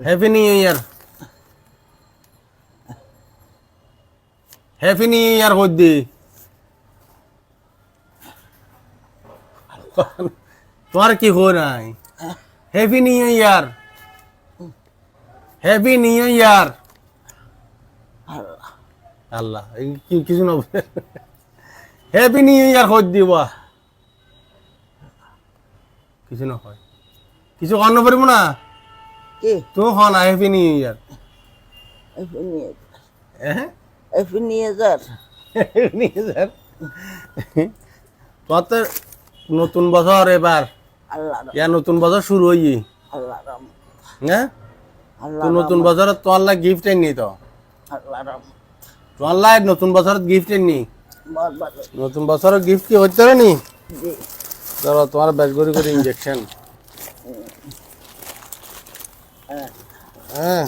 Happy new year happy new year হদ্দি তোমার কি হো নাই? Happy new year happy new year Allah কিছু না হ্যাপি নিউ ইয়ার হদ দিবা কিছু না হয়। কিছু করানো পারব না? কি? তুমি হন হ্যাপি নিউ ইয়ার। এফি নিয়ে হ্যাঁ এফি নিয়ে যার নিয়ে যান কত নতুন বছর এবার। আল্লাহ ইয়া নতুন বছর শুরু হই আল্লাহ রাম হ্যাঁ? আল্লাহ তো নতুন বছর তোমার লাই গিফট নি তো? আল্লাহ রাম তোমার লাই নতুন বছর গিফট নি? বল বল। নতুন বছরের গিফট কি হচ্ছে নি? তোমার ব্যাস করে করে ইঞ্জেকশন হ্যাঁ।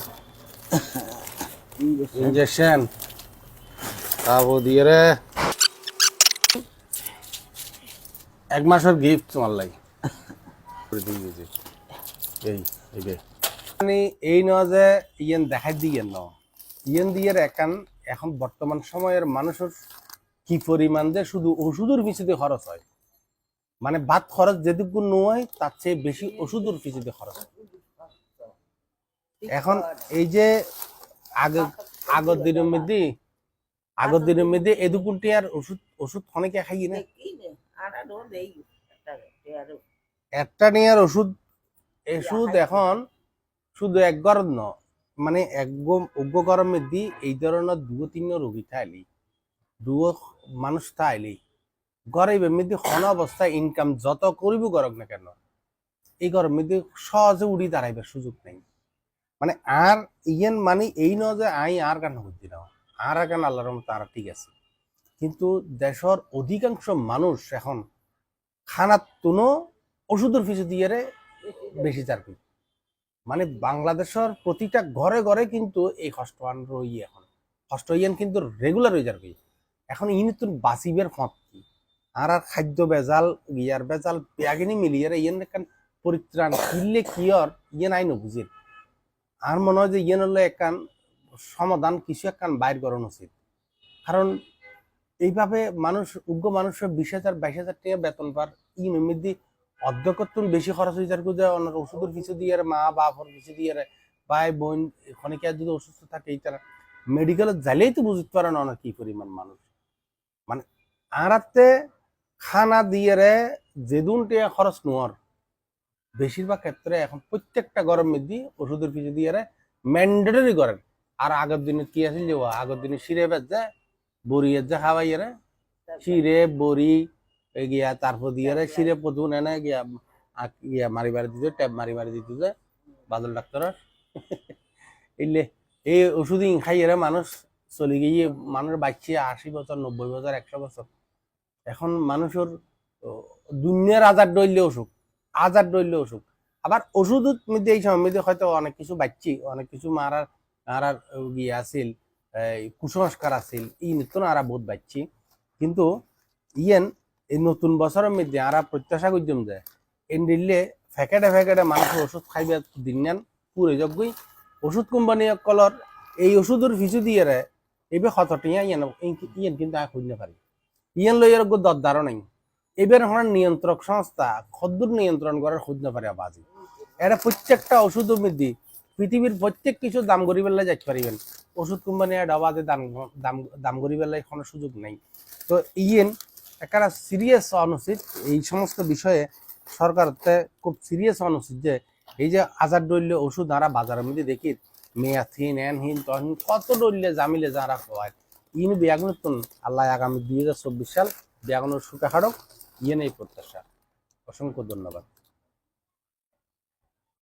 ইঞ্জেকশন তারপর দিয়ে রে। এক মাসের গিফট তোমার দিয়েছি। এই এই মানে এই ন যে ইয়েন দেখাই দিয়ে ন ইয়েন দিয়ে একান এখন বর্তমান সময়ের মানুষের কি পরিমাণ যে শুধু ওষুধের পিছনে খরচ হয়। মানে ভাত খরচ যেটুকু নয়, তার চেয়ে বেশি ওষুধের পিছনে খরচ হয়। এখন এই যে আগে আগের দিনের মধ্যে আগের দিনের মধ্যে এদুকুনটি আর ওষুধ ওষুধ অনেকে খাই না। একটা নিয়ার ওষুধ ওষুধ এখন শুধু এক গরম ন মানে এক অজ্ঞ গরমের দি এই ধরনের দু তিন রোগী থাইলি দু মানুষ থাইলি গরিবের মধ্যে হন অবস্থায় ইনকাম যত করিব গরক না কেন এই গরম মধ্যে সহজে উড়ি দাঁড়াইবার সুযোগ নেই। মানে আর ইয়েন মানে এই ন যে আই আর গান হচ্ছি না আর গান আল্লাহর আর ঠিক আছে। কিন্তু দেশের অধিকাংশ মানুষ এখন খানার তুনো ওষুধের পিছু দিয়ে বেশি চারপি মানে বাংলাদেশের প্রতিটা ঘরে ঘরে কিন্তু এই হস্তওয়ান রই এখন। হস্তইয়ান কিন্তু রেগুলার হয়ে যারবি এখন ইনি তো বাঁচিবের ফঁত কি? আর আর খাদ্য বেজাল, ইয়ার বেজাল, পেয়াগিনি মিলিয়ে ইয়েন পরিত্রাণ কিনলে কিয়র ইয়েন আইন বুঝির আর মনে হয় যে ইয়েন হলো একান সমাধান কিছু একান বাইর করানো উচিত। কারণ এইভাবে মানুষ, উগ্র মানুষের বিশ হাজার, বাইশ হাজার টাকা বেতন পার ই মধ্যে অধ্যক্ষত্ব বেশি খরচ হয়ে যার যে ওষুধের কিছু দিয়ে মা বাপর কিছু দিয়ে ভাই, বোন ক্ষণিকে যদি অসুস্থ থাকে এই তারা মেডিকেলে যাইলেই তো বুঝতে পারে না কি পরিমাণ মানুষ। মানে আরাতে খানা দিয়ে রে, যেদুন টিয়া খরচ নোয়ার। বেশিরভাগ ক্ষেত্রে এখন প্রত্যেকটা গরম মধ্যে ওষুধের কিছু দিয়ে রে ম্যান্ডেটরি করেন আর আগের দিনে কি আছিল যে আগের দিনে বেজ যায় বড়ি যা খাওয়াই রে শিরে বড়ি গিয়া তারপর দিয়ে শিরে পদুন এনে গিয়া গিয়া মারি মারি দিতে ট্যাব মারি মারি দিতে যে বাদল ডাক্তারের এলে এই ওষুধ খাই রে মানুষ চলে গিয়ে মানুষ বাচ্চা আশি বছর নব্বই বছর একশো বছর। এখন মানুষের দুনিয়ার আজার ডইলে অসুখ। আজার ডইলে অসুখ। আবার ওষুধ মধ্যে এই সময় মধ্যে হয়তো অনেক কিছু বাচ্চি, অনেক কিছু মারার মারার গিয়ে আছিল, এই কুসংস্কার আছিল ই নতুন আরা বহুত বাচ্চি। কিন্তু ইয়েন এই নতুন বছরের মধ্যে আরা প্রত্যাশা করছিলাম যে এন দিল্লে ফেকেটে ফেকেটে মানুষ ওষুধ খাইবে দিন নেন পুরে যজ্ঞই ওষুধ কোম্পানি কলর এই ওষুধের ফিচু দিয়ে রে এবার হতটিয়া ইয়েন ইয়েন কিন্তু আমি খুঁজতে পারি। ইয়েন লইয়ের দর ধারো নাই। এবার হন নিয়ন্ত্রক সংস্থা, খদ্দুর নিয়ন্ত্রণ করার খুঁজতে পারে বাজি এটা প্রত্যেকটা ওষুধ মধ্যে পৃথিবীর প্রত্যেক কিছু দাম গরিবের লাই যাইতে পারিবেন। ওষুধ কোম্পানি ডাবাতে দাম দাম দাম গরিবের লাই কোনো সুযোগ নেই। তো ইয়েন একটা সিরিয়াস অনুচিত এই সমস্ত বিষয়ে সরকারতে খুব সিরিয়াস অনুচিত যে, এই যে আজার ডইলে ওষুধ আরা বাজারের মধ্যে দেখি, মেয়াথিন এনহিন তহিন কত ডইলে জামিলে যারা হয়। ইন বিয়াগুন আল্লাহ আগামী দুই হাজার চব্বিশ সাল বিয়াগুনের সুখে হাড়ক ইয়ে নেই প্রত্যাশা। অসংখ্য ধন্যবাদ।